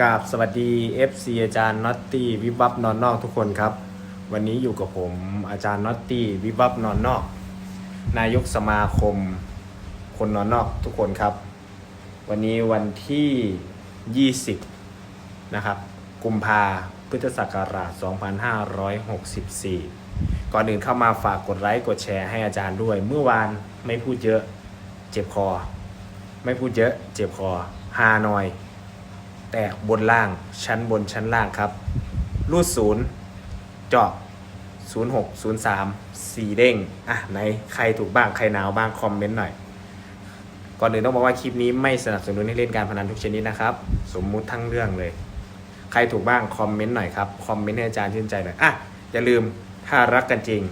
กราบสวัสดี FC อาจารย์น็อตตี้วิบับนอนนอกทุกคนครับ วันนี้อยู่กับผมอาจารย์น็อตตี้วิบับนอนนอก นายกสมาคม คนนอนนอกทุกคนครับ วันนี้วันที่ 20 นะครับ กุมภาพุทธศักราช 2564 ก่อนอื่นเข้ามาฝากกดไลค์กดแชร์ให้อาจารย์ด้วย เมื่อวานไม่พูดเยอะ เจ็บคอ ไม่พูดเยอะ เจ็บคอฮาหน่อย แตกบนล่างชั้นบนชั้นล่างครับ รูดศูนย์เจาะศูนย์หกศูนย์สามสี่เด้ง อะไหนใครถูกบ้างใครหนาวบ้างคอมเมนต์หน่อย ก่อนอื่นต้องบอกว่าคลิปนี้ไม่สนับสนุนให้เล่นการพนันทุกชนิดนะครับ สมมุติทั้งเรื่องเลย ใครถูกบ้างคอมเมนต์หน่อยครับ คอมเมนต์ให้อาจารย์ชื่นใจหน่อย อะอย่าลืมถ้ารักกันจริง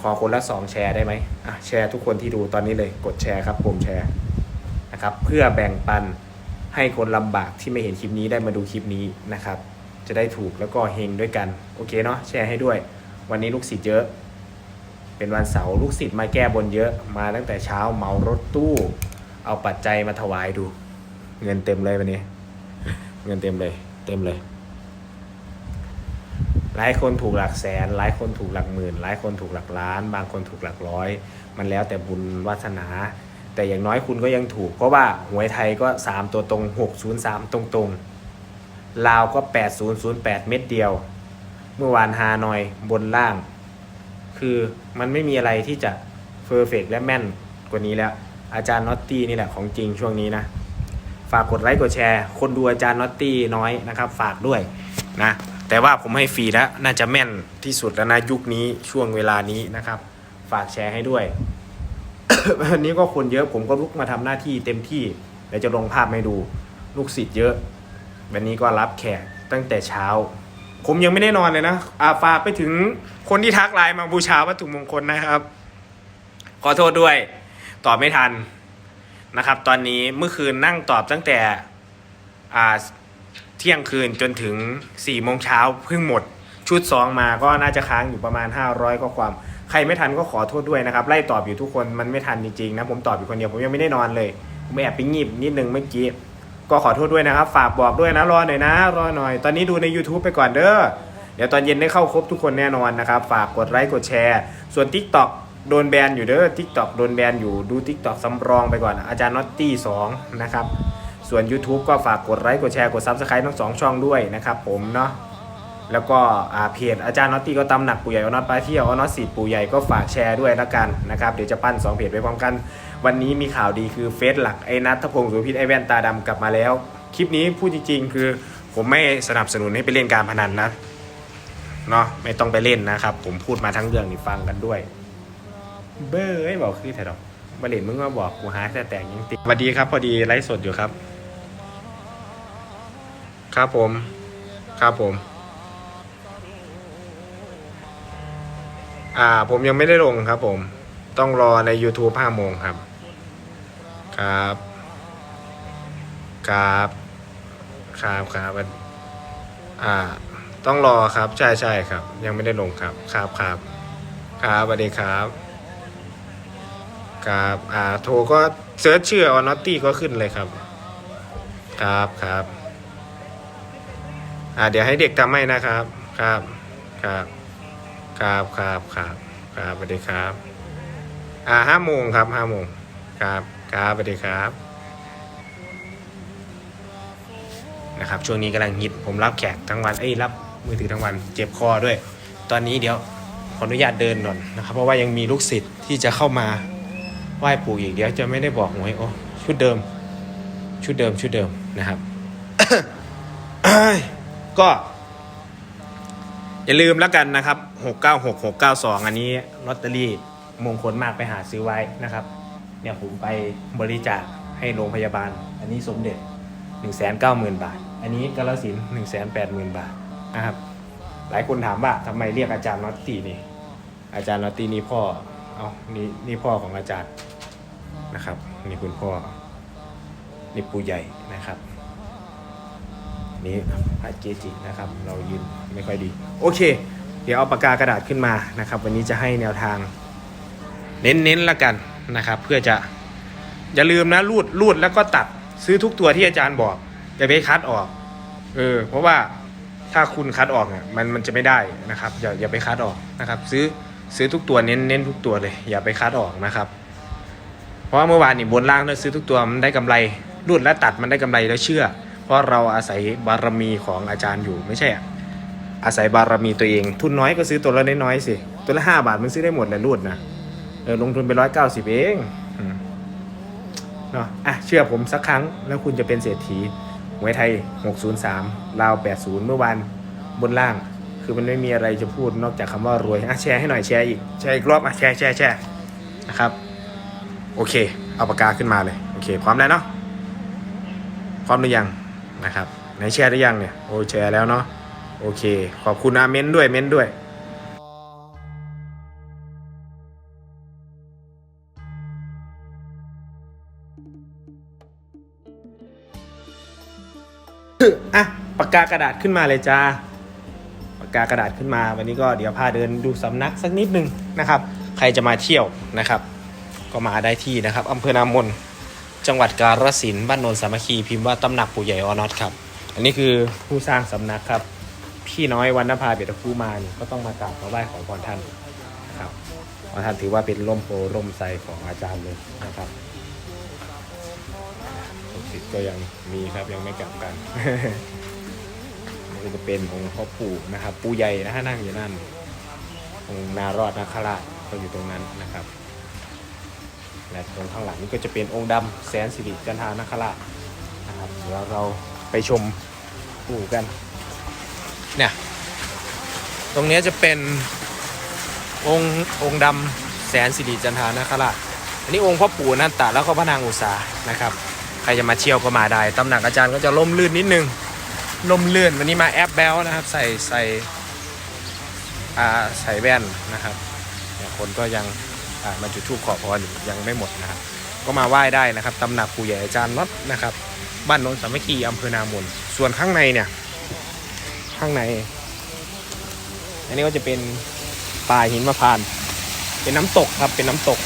ขอคนละสองแชร์ได้ไหมอะแชร์ทุกคนที่ดูตอนนี้เลยกดแชร์ครับผมแชร์นะครับเพื่อแบ่งปัน ให้คนลำบากที่ไม่เห็นคลิปนี้ได้มาดูคลิปนี้นะครับ จะได้ถูกแล้วก็เฮงด้วยกัน โอเคเนาะแชร์ให้ด้วย วันนี้ลูกศิษย์เยอะ เป็นวันเสาร์ลูกศิษย์มาแก้บนเยอะ มาตั้งแต่เช้าเหมารถตู้ เอาปัจจัยมาถวายดู เงินเต็มเลยวันนี้ เงินเต็มเลย เต็มเลย หลายคนถูกหลักแสน หลายคนถูกหลักหมื่น หลายคนถูกหลักล้าน บางคนถูกหลักร้อย มันแล้วแต่บุญวาสนา แต่อย่างน้อยคุณก็ยังถูก เพราะว่าหวยไทยก็ 3 ตัวตรง 603 ตรงตรงลาวก็ 8008 เม็ดเดียว เมื่อวานฮานอยบนล่าง คือมันไม่มีอะไรที่จะเพอร์เฟกและแม่นกว่านี้แล้ว อาจารย์น็อตตี้นี่แหละของจริงช่วงนี้นะ ฝากกดไลค์กดแชร์ คนดูอาจารย์น็อตตี้น้อยนะครับ ฝากด้วยนะแต่ว่าผมให้ฟรีแล้วน่าจะแม่นที่สุดแล้วนะยุคนี้ช่วงเวลานี้นะครับ ฝากแชร์ให้ด้วย วันนี้ก็คนเยอะผมก็ลุกมาทำหน้าที่เต็มที่เดี๋ยวจะลงภาพให้ดูลูกศิษย์เยอะ วันนี้ก็รับแขกตั้งแต่เช้า ผมยังไม่ได้นอนเลยนะอาฝากไปถึงคนที่ทักไลน์มาบูชาวัตถุมงคลนะครับ ขอโทษด้วย ตอบไม่ทันนะครับ ตอนนี้เมื่อคืนนั่งตอบตั้งแต่เที่ยงคืนจนถึง4ี่โมงเช้าเพิ่งหมด ชุด2มาก็น่าจะค้างอยู่ประมาณ 500ก็ความ ใครไม่ทันก็ขอโทษด้วยนะครับไล่ตอบอยู่ทุกคนมันไม่ทันจริงๆนะผมตอบอยู่คนเดียวผมยังไม่ได้นอนเลย ผมแอบไปงีบนิดนึงเมื่อกี้ก็ขอโทษด้วยนะครับ ฝากบอกด้วยนะรอหน่อยนะ รอหน่อย ตอนนี้ดูใน YouTube ไปก่อนเด้อเดี๋ยวตอนเย็นได้เข้าครบทุกคนแน่นอนนะครับ ฝากกดไลค์กดแชร์ ส่วน TikTok โดนแบนอยู่เด้อ TikTok โดนแบนอยู่ดู TikTok สำรองไปก่อนอาจารย์น็อตตี้2นะครับส่วน YouTube ก็ฝากกดไลค์กดแชร์กด Subscribe ทั้งสองช่องด้วยนะครับผมเนาะ แล้วก็เพจอาจารย์น็อตตี้ก็ตำหนักปู่ใหญ่อน็อตปลาเที่ยวอน็อตสีปู่ใหญ่ก็ฝากแชร์ด้วยละกันนะครับเดี๋ยวจะปั้น2เพจไปพร้อมกัน วันนี้มีข่าวดีคือเฟซหลักไอ้นัทพงศ์สุพิษไอ้แว่นตาดำกลับมาแล้ว คลิปนี้พูดจริงๆ คือผมไม่สนับสนุนให้ไปเล่นการพนันนะเนาะไม่ต้องไปเล่นนะครับ ผมพูดมาทั้งเรื่องนี่ฟังกันด้วย เบ้อไอ้บอกคือแถดอกมาเล่นมึงมาบอกกูหาแต่แต่งยังติดสวัสดีครับพอดีไลฟ์สดอยู่ครับ ครับผม ครับผม อ่า ผมยังไม่ได้ลงครับผม ต้องรอใน YouTube 5โมงครับ ครับ ครับ ครับครับอ่า ต้องรอครับ ใช่ใช่ครับ ยังไม่ได้ลงครับ ครับครับครับสวัสดีครับ ครับ อ่า โทรก็เซิร์ชชื่อออนอตตี้ก็ขึ้นเลยครับ ครับครับ อ่า เดี๋ยวให้เด็กทำให้นะครับ ครับ ครับ ครับครับครับครับสวัสดีครับ อ่าห้าโมงครับห้าโมงครับครับสวัสดีครับนะครับช่วงนี้กำลังฮิตผมรับแขกทั้งวันเอ้ยรับมือถือทั้งวันเจ็บคอด้วย ตอนนี้เดี๋ยวขออนุญาตเดินก่อนนะครับ เพราะว่ายังมีลูกศิษย์ที่จะเข้ามาไหว้ปู่อีกเดี๋ยวจะไม่ได้บอกหวยโอ้ชุดเดิม ชุดเดิมชุดเดิมนะครับ ก็ อย่าลืมแล้วกันนะครับ 696 692 อันนี้ลอตเตอรี่มงคลมากไปหาซื้อไว้นะครับ เนี่ยผมไปบริจาคให้โรงพยาบาล อันนี้สมเด็จ 190,000 บาท อันนี้กาลสิน180,000 บาทนะครับ หลายคนถามว่าทำไมเรียกอาจารย์นอตตีนี่ อาจารย์นอตตีนี่พ่อ เอานี่นี่พ่อของอาจารย์นะครับ นี่คุณพ่อ นี่ปู่ใหญ่นะครับ นี่พระเกจินะครับ เรายืนไม่ค่อยดี โอเค เดี๋ยวเอาปากกากระดาษขึ้นมานะครับ วันนี้จะให้แนวทาง เน้นๆละกันนะครับ เพื่อจะอย่าลืมนะรูดรูดแล้วก็ตัดซื้อทุกตัวที่อาจารย์บอกอย่าไปคัดออกเออเพราะว่าถ้าคุณคัดออกเนี่ยมันมันจะไม่ได้นะครับอย่าอย่าไปคัดออกนะครับ ซื้อซื้อทุกตัวเน้นเน้นทุกตัวเลย อย่าไปคัดออกนะครับ เพราะว่าเมื่อวานนี่บนล่างเนี่ยซื้อทุกตัวมันได้กำไรรูดและตัดมันได้กำไรแล้วเชื่อ เพราะเราอาศัยบารมีของอาจารย์อยู่ไม่ใช่อะอาศัยบารมีตัวเอง ทุนน้อยก็ซื้อตัวละน้อยๆสิ ตัวละห้าบาทมันซื้อได้หมดเลยรูดนะเออลงทุนไปร้อยเก้าสิบเองเนาะอะเชื่อผมสักครั้งแล้วคุณจะเป็นเศรษฐีหวยไทย 603ลาว 80 เมื่อวานบนล่าง คือมันไม่มีอะไรจะพูดนอกจากคำว่ารวยอะแชร์ให้หน่อยแชร์อีกแชร์อีกรอบอะแชร์แชร์แชร์นะครับ โอเค เอาปากกาขึ้นมาเลย โอเค พร้อมแล้วเนาะพร้อมหรือยัง นะครับไหนแชร์หรือยังเนี่ยโอ้แชร์แล้วเนาะโอเค ขอบคุณอาเม้นด้วยเม้นด้วยอะปากกากระดาษขึ้นมาเลยจ้าปากกากระดาษขึ้นมา วันนี้ก็เดี๋ยวพาเดินดูสำนักสักนิดนึงนะครับ ใครจะมาเที่ยวนะครับ ก็มาได้ที่นะครับอำเภอนามน จังหวัดกาฬสินธุ์บ้านโนนสามัคคีพิมพ์ว่าตำหนักปู่ใหญ่ออนอตครับ อันนี้คือผู้สร้างสำนักครับ พี่น้อยวันนภาเบตคูมาเนี่ยก็ต้องมากราบมาไหว้ขอพรท่านนะครับเพราะท่านถือว่าเป็นร่มโพร่มไทรของอาจารย์เลยนะครับลูกศิษย์ก็ยังมีครับยังไม่กลับกัน นี่ก็จะเป็นองค์พ่อปู่นะครับ ปู่ใหญ่นะฮะนั่งอยู่นั่นองค์นารอดนาคราชก็อยู่ตรงนั้นนะครับ และตรงข้างหลังนี่ก็จะเป็นองค์ดำแสนสิริจันทานาคราชนะครับเดี๋ยวเราไปชมปู่กันเนี่ยตรงนี้จะเป็นองค์องค์ดำแสนสิริจันทานาคราชอันนี้องค์พ่อปู่นันตะแล้วก็พระนางอุษานะครับ ใครจะมาเที่ยวก็มาได้ตำหนักอาจารย์ก็จะล่มลื่นนิดนึงล่มลื่นวันนี้มาแอปแบลนะครับ ใส่ใส่อ่าใส่แว่นนะครับคนก็ยัง มาจุดธูปขอพรอยู่ยังไม่หมดนะครับ ก็มาไหว้ได้นะครับตำหนักปู่ใหญ่อาจารย์น็อตนะครับ บ้านโนนสามัคคีอำเภอนามนส่วนข้างในเนี่ยข้างใน อันนี้ก็จะเป็นป่าหินมะพร้าน เป็นน้ำตกครับ เป็นน้ำตก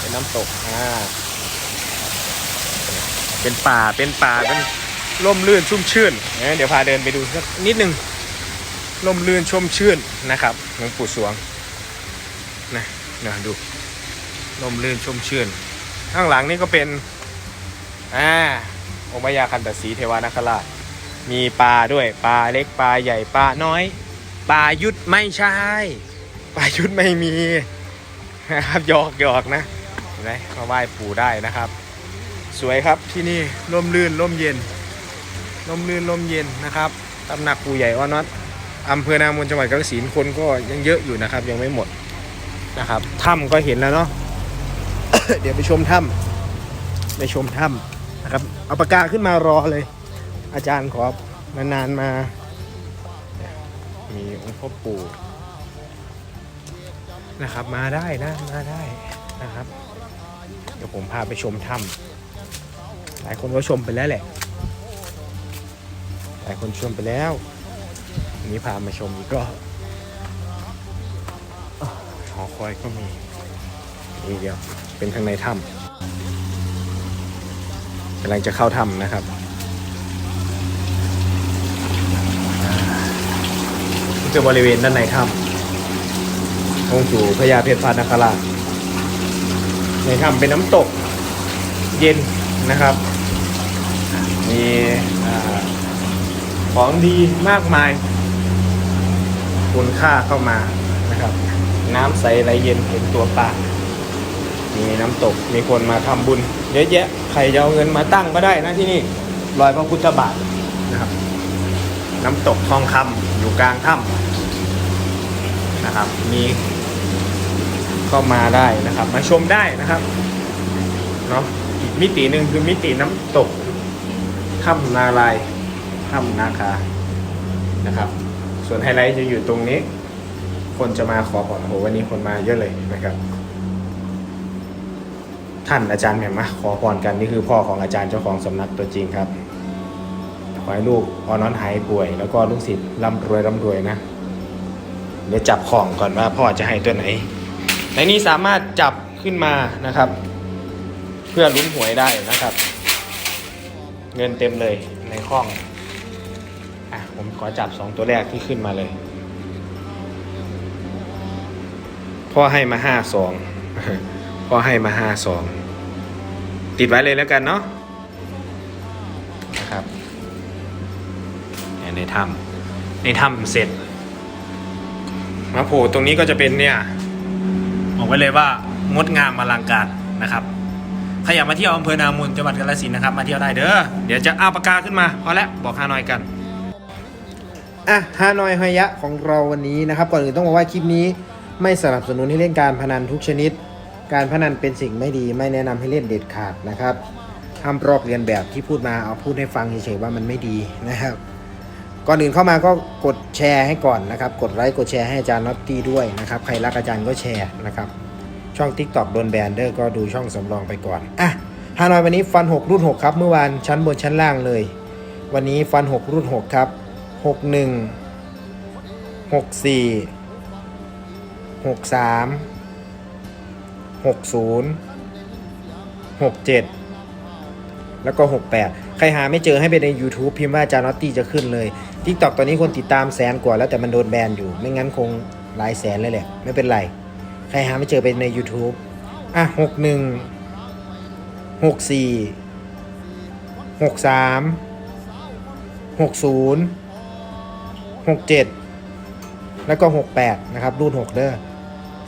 เป็นน้ำตกอ่าเป็นป่าเป็นป่าเป็นร่มรื่นชุ่มชื่นเดี๋ยวพาเดินไปดูสักนิดนึงร่มรื่นชุ่มชื่นนะครับหลวงปู่สวง นะดูลมลื่นชุ่มชื่น ข้างหลังนี่ก็เป็น อ่าองค์พญาคันตสีเทวานาคราชมีปลาด้วยปลาเล็กปลาใหญ่ปลาน้อยปลายุดไม่ใช่ปลายุดไม่มีนะครับหยอกหยอกนะเห็นไหมมาไหว้ปู่ได้นะครับ สวยครับที่นี่ร่มรื่นร่มเย็นร่มรื่นร่มเย็นนะครับตำหนักปู่ใหญ่อ้อนน็อตอำเภอนามนจังหวัดกาฬสินธุ์คนก็ยังเยอะอยู่นะครับ ยังไม่หมด นะครับถ้ำก็เห็นแล้วเนาะ เดี๋ยวไปชมถ้ำไปชมถ้ำนะครับ เอาปากกาขึ้นมารอเลย อาจารย์ขอนานๆมา มีองค์พ่อปู่นะครับ มาได้นะมาได้นะครับ เดี๋ยวผมพาไปชมถ้ำหลายคนก็ชมไปแล้วแหละ หลายคนชมไปแล้วนี้พามาชมอีกรอบ อคอยก็มีนี่เดียว เป็นข้างในถ้ำกำลังจะเข้าถ้ำนะครับนี่คือบริเวณด้านในถ้ำองค์ปู่พญาเพชรพานาคราชในถ้ำเป็นน้ำตกเย็นนะครับ มีของดีมากมาย คุณค่าเข้ามา น้ำใสไหลเย็นเห็นตัวปลามีน้ำตกมีคนมาทำบุญ เยอะแยะใครจะเอาเงินมาตั้งก็ได้นะที่นี่รอยพระพุทธบาทนะครับ น้ำตกทองคำอยู่กลางถ้ำนะครับ มีก็มาได้นะครับ มาชมได้นะครับเนาะอีกมิติหนึ่งคือมิติน้ำตกถ้ำนาลายถ้ำนาคานะครับ ส่วนไฮไลท์จะอยู่ตรงนี้ คนจะมาขอพรโอ้โหวันนี้คนมาเยอะเลยนะครับ ท่านอาจารย์แหม่มมาขอพรกันนี่คือพ่อของอาจารย์เจ้าของสำนักตัวจริงครับขอให้ลูกออนอนหายป่วย แล้วก็ลูกศิษย์ร่ำรวยร่ำรวยนะเดี๋ยวจับของก่อนว่าพ่อจะให้ตัวไหน ในนี้สามารถจับขึ้นมานะครับ เพื่อลุ้นหวยได้นะครับ เงินเต็มเลยในห้องอะผมขอจับสองตัวแรกที่ขึ้นมาเลย พ่อให้มาห้าสองพ่อให้มาห้าสองติดไว้เลยแล้วกันเนาะนะครับในถ้ำในถ้ำเสร็จมาโผล่ตรงนี้ก็จะเป็นเนี่ยบอกไว้เลยว่างดงามอลังการนะครับใครอยากมาเที่ยวอำเภอนามูลจังหวัดกาฬสินธุ์นะครับมาเที่ยวได้เด้อเดี๋ยวจะเอาปากกาขึ้นมาพอแล้วบอกฮานอยกันอะฮานอยฮอยะของเราวันนี้นะครับก่อนอื่นต้องบอกว่าคลิปนี้ ไม่สนับสนุนให้เล่นการพนันทุกชนิด การพนันเป็นสิ่งไม่ดีไม่แนะนำให้เล่นเด็ดขาดนะครับห้ามรอกเรียนแบบที่พูดมาเอาพูดให้ฟังเฉยๆว่ามันไม่ดีนะครับก่อนอื่นเข้ามาก็กดแชร์ให้ก่อนนะครับ กดไลค์กดแชร์ให้อาจารย์น็อตตี้ด้วยนะครับใครรักอาจารย์ก็แชร์นะครับช่อง TikTok โดนแบนเดอร์ก็ดูช่องสำรองไปก่อนอะฮานอยวันนี้ฟัน 6 รุ่น 6 ครับ เมื่อวานชั้นบนชั้นล่างเลย วันนี้ฟัน 6 รุ่น 6 ครับ 61 64 63 60 67แล้วก็68ใครหาไม่เจอให้ไปใน YouTube พิมพ์ว่าจานอตตี้จะขึ้นเลย TikTok ตอนนี้คนติดตามแสนกว่าแล้วแต่มันโดนแบนอยู่ ไม่งั้นคงหลายแสนเลยแหละ ไม่เป็นไร ใครหาไม่เจอไปใน YouTube อะ61 64 63 60 67แล้วก็68นะครับ รุ่น6เด้อ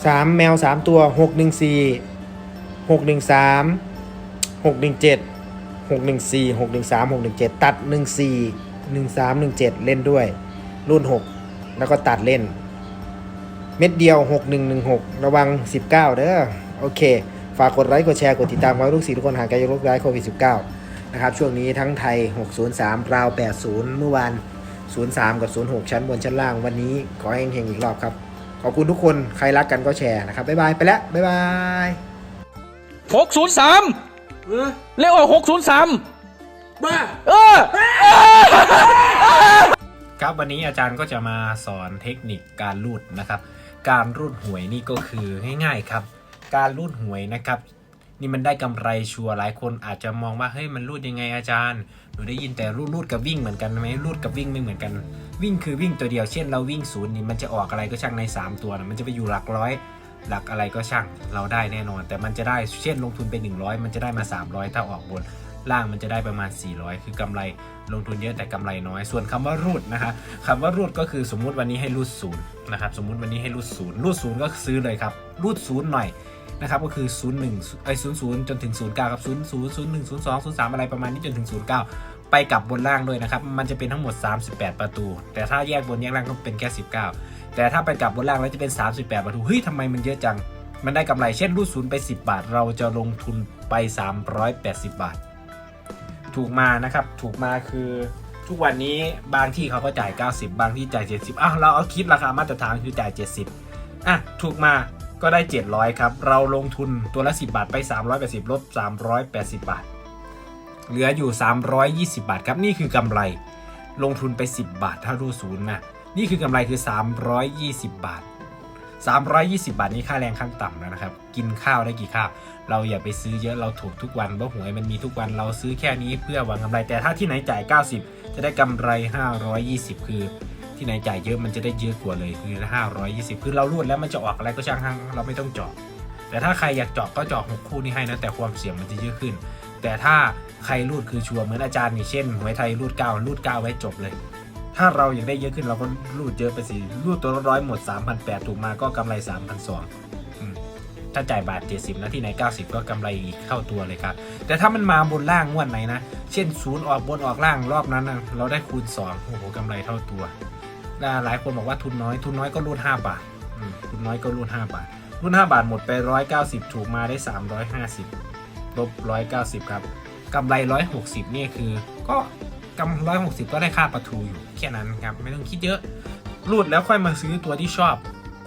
3 แมว 3 ตัว 614 613 617 614 613 617 ตัด 14 13 17 เล่นด้วย รุ่น 6 แล้วก็ตัดเล่น เม็ดเดียว 6116 ระวัง 19 เด้อโอเค ฝากกดไลค์กดแชร์กดติดตามไว้ลูกศิษย์ทุกคนหากายกโรคร้ายโควิด 19 นะครับ ช่วงนี้ทั้งไทย 603 ราว 80 เมื่อวาน 03 กับ 06 ชั้นบนชั้นล่างวันนี้ขอให้เฮงๆอีกรอบครับ ขอบคุณทุกคนใครรักกันก็แชร์นะครับ บ๊ายบาย ไปแล้ว บ๊ายบายหกศูนย์สามเรียกว่าหกศูนย์สามบ้าเออ ครับวันนี้อาจารย์ก็จะมาสอนเทคนิคการรูดนะครับ การรูดหวยนี่ก็คือง่ายๆครับ การรูดหวยนะครับ นี่มันได้กำไรชัวร์หลายคนอาจจะมองว่าเฮ้ยมันรูดยังไงอาจารย์หนูได้ยินแต่รูดรูดกับวิ่งเหมือนกันไหมรูดกับวิ่งไม่เหมือนกัน วิ่งคือวิ่งตัวเดียวเช่นเราวิ่งศูนย์นี่มันจะออกอะไรก็ช่างใน 3 ตัวนะมันจะไปอยู่หลักร้อย หลักอะไรก็ช่างเราได้แน่นอน แต่มันจะได้เช่นลงทุนไป 100 มันจะได้มา 300 ถ้าออกบนล่างมันจะได้ประมาณ 400 คือกำไรลงทุนเยอะแต่กำไรน้อย ส่วนคำว่ารูดนะคะคำว่ารูดก็คือสมมุติวันนี้ให้รูดศูนย์นะครับสมมุติวันนี้ให้รูดศูนย์รูดศูนย์ก็ซื้อเลยครับรูดศูนย์หน่อยนะครับก็คือ 0 1ไอ้0 0 จนถึง 0 9ครับ 0 0 0 1 0 2 0 3 อะไรประมาณนี้จนถึง 0 9 ไปกลับบนล่างด้วยนะครับ มันจะเป็นทั้งหมด 38 ประตู แต่ถ้าแยกบนแยกล่างก็เป็นแค่ 19 แต่ถ้าไปกลับบนล่างแล้วจะเป็น 38 ประตู เฮ้ยทำไมมันเยอะจัง มันได้กำไร เช่นรูดศูนย์ไป 10 บาท เราจะลงทุนไป 380 บาท ถูกมานะครับ ถูกมาคือทุกวันนี้บางที่เขาก็จ่าย 90 บางที่จ่าย 70อ้าวเราเอาคิดราคามาตรฐานคือจ่าย 70อะถูกมาก็ได้ 700 ครับ เราลงทุนตัวละ 10 บาทไป 380ลบ380 บาท เหลืออยู่ 320 บาทครับ นี่คือกำไร ลงทุนไป 10 บาท ถ้ารูดศูนย์นะนี่คือกำไรคือ 320 บาท 320 บาทนี้ค่าแรงขั้นต่ำแล้วนะครับ กินข้าวได้กี่ข้าว เราอย่าไปซื้อเยอะเราถูกทุกวันเพราะหวยมันมีทุกวันเราซื้อแค่นี้เพื่อหวังกำไรแต่ถ้าที่ไหนจ่าย 90 จะได้กำไร 520 คือ ที่ไหนจ่ายเยอะมันจะได้เยอะกว่าเลยคือ520 คือเรารูดแล้วมันจะออกอะไรก็ช่างห้างเราไม่ต้องเจาะแต่ถ้าใครอยากเจาะก็เจาะหกคู่นี้ให้นะแต่ความเสี่ยงมันจะเยอะขึ้น แต่ถ้าใครรูดคือชัวร์เหมือนอาจารย์นี่เช่นหวยไทยรูดเก้ารูดเก้าไว้จบเลย ถ้าเราอยากได้เยอะขึ้นเราก็รูดเยอะไปสิรูดตัวละร้อยหมด 3,800 ถูกมาก็กำไร3,200อืมถ้าจ่ายบาท 70นะที่ไหน 90 ก็กำไรอีกเข้าตัวเลยครับ แต่ถ้ามันมาบนล่างงวดไหนนะ เช่นศูนย์ออกบนออกล่างรอบนั้นนะเราได้คูณ2โอ้โหกำไรเท่าตัวหลายคนบอกว่าทุนน้อยทุนน้อยก็รูด5บาททุนน้อยก็รูด5บาทรุ่น5บาทหมดไป 190 ถูกมาได้ 350 ลบ190ครับกำไร160นี่คือ ก็กำ160ก็ได้ค่าประทูอยู่แค่นั้นครับไม่ต้องคิดเยอะรูดแล้วค่อยมาซื้อตัวที่ชอบ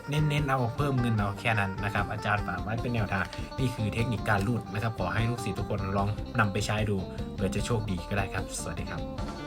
เน้นๆเอาเพิ่มเงินเอาแค่นั้นนะครับ อาจารย์ฝากไว้เป็นแนวทางนี่คือเทคนิคการรูดนะครับขอให้ลูกศิษย์ทุกคนลองนำไปใช้ดูเผื่อจะโชคดีก็ได้ครับ สวัสดีครับ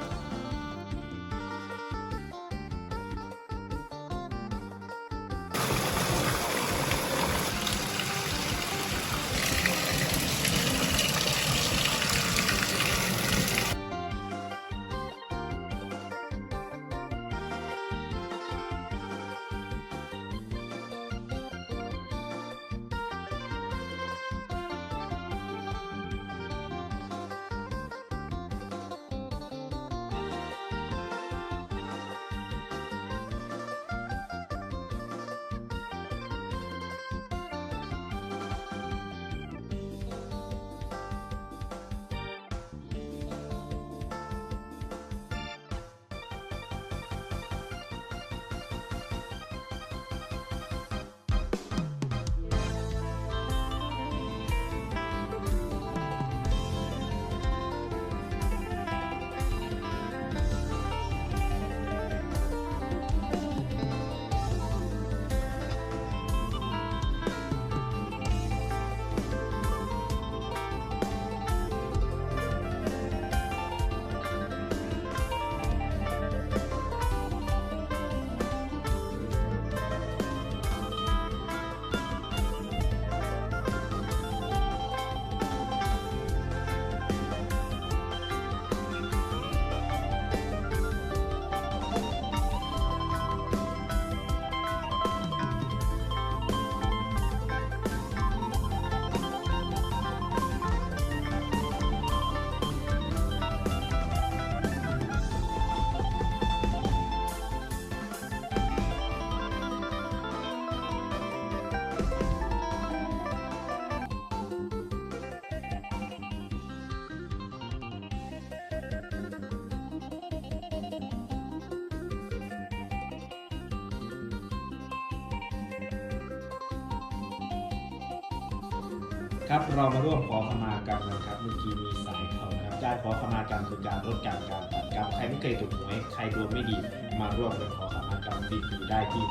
ครับเรามาร่วมขอขมากรรมกันครับเมื่อกี้มีสายเข้านะครับการขอขมากรรมคือการลดการการตัดกรรมใครไม่เคยถูกหวยใครดวงไม่ดีมาร่วมกันขอขมากรรมฟรีๆได้ที่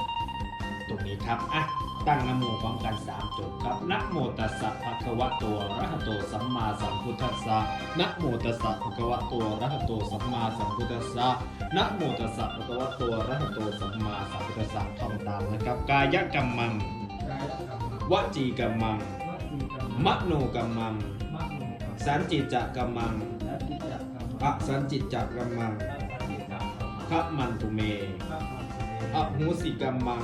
ตรงนี้ครับอะตั้งนะโมพร้อมกันสามจบครับนะโมตัสสะภะคะวะโตอะระหะโตสัมมาสัมพุทธัสสะนะโมตัสสะภะคะวะโตอะระหะโตสัมมาสัมพุทธัสสะนะโมตัสสะภะคะวะโตอะระหะโตสัมมาสัมพุทธัสสะท่องตามนะครับ กายกรรมังวจีกรรมัง มโนกรรมังสันจิจะกรรมังอะสันจิจะกรรมังพระมันตุเมอะหูสิกรรมัง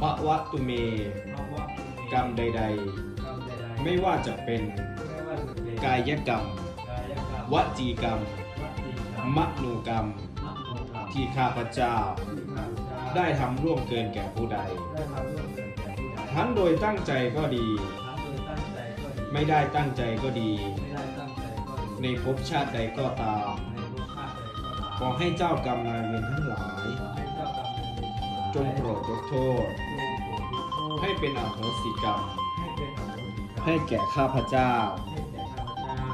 พระวะตุเม กรรมใด ๆ ไม่ว่าจะเป็นกายกรรม วจีกรรม มโนกรรม ที่ข้าพเจ้า ได้ทำร่วมเกินแก่ผู้ใด ทั้งโดยตั้งใจก็ดี ไม่ได้ตั้งใจก็ดีในภพชาติใดก็ตาม ขอให้เจ้ากรรมนายเวรทั้งหลายจงโปรดยกโทษให้เป็นอโหสิกรรม ให้แก่ข้าพเจ้า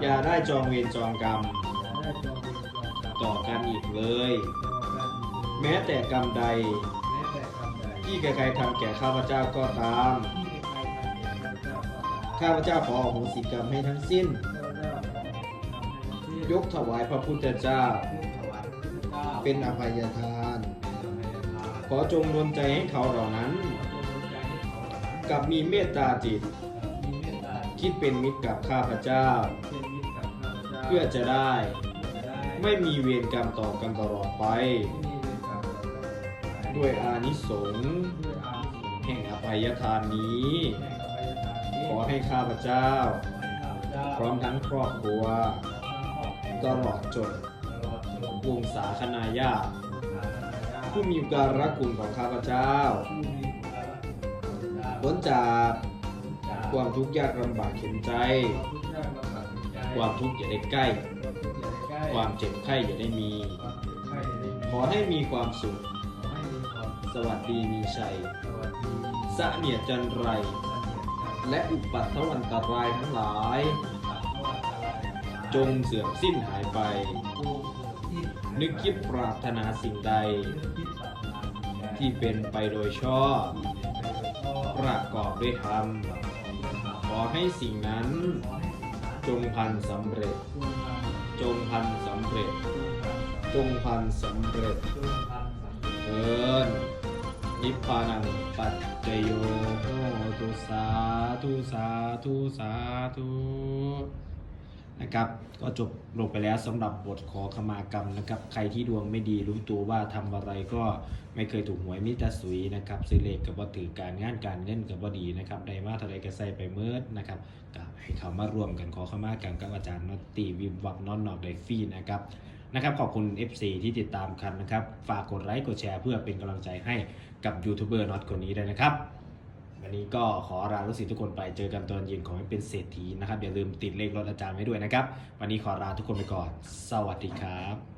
อย่าได้จองเวรจองกรรม ต่อกันอีกเลย แม้แต่กรรมใด ที่ใครๆทำแก่ข้าพเจ้าก็ตามข้าพเจ้าขออโหสิกรรมให้ทั้งสิ้นยกถวายพระพุทธเจ้าเป็นอภัยทานขอจงรวมใจให้เขาเหล่านั้นกับมีเมตตาจิตคิดเป็นมิตรกับข้าพเจ้าเพื่อจะได้ไม่มีเวรกรรมต่อกันตลอดไป ด้วยอานิสงส์แห่งอภัยทานนี้ขอให้ข้าพเจ้าพร้อมทั้งครอบครัวตลอดจนวงศาคณาญาติผู้มีการรักคุณของข้าพเจ้าพ้นจากความทุกข์ยากลำบากเข็นใจความทุกข์อย่าได้ใกล้ความเจ็บไข้อย่าได้มีขอให้มีความสุข สวัสดีมีชัยสะเนียดจันไรและอุปัตถวันตรายทั้งหลายจงเสื่อมสิ้นหายไปนึกคิดปรารถนาสิ่งใดที่เป็นไปโดยชอบประกอบด้วยธรรมขอให้สิ่งนั้นจงพันสำเร็จ จงพันสำเร็จ จงพันสำเร็จเอิน นิพพานังปัจจโยโหตุสาธุสาธุสาธุนะครับ ก็จบลงไปแล้วสำหรับบทขอขมากรรมนะครับ ใครที่ดวงไม่ดีรู้ตัวว่าทำอะไรก็ไม่เคยถูกหวยมิตรสุยนะครับซื้อเลขกับว่าถือการงานการเงินกับว่าดีนะครับได้มาเท่าไรก็ใส่ไปเมื่อนะครับก็ให้เขามารวมกันขอขมากรรมกับอาจารย์นตีวิมวักนอนนอกไดฟีนะครับ นะครับขอบคุณ FC ที่ติดตามกันนะครับ ฝากกดไลค์กดแชร์เพื่อเป็นกำลังใจให้กับยูทูบเบอร์น็อตคนนี้ด้วยนะครับวันนี้ก็ขอลาลูกศิษย์ทุกคนไปเจอกันตอนเย็นขอให้เป็นเศรษฐีนะครับอย่าลืมติดเลขรถอาจารย์ไว้ด้วยนะครับ วันนี้ขอลาทุกคนไปก่อน สวัสดีครับ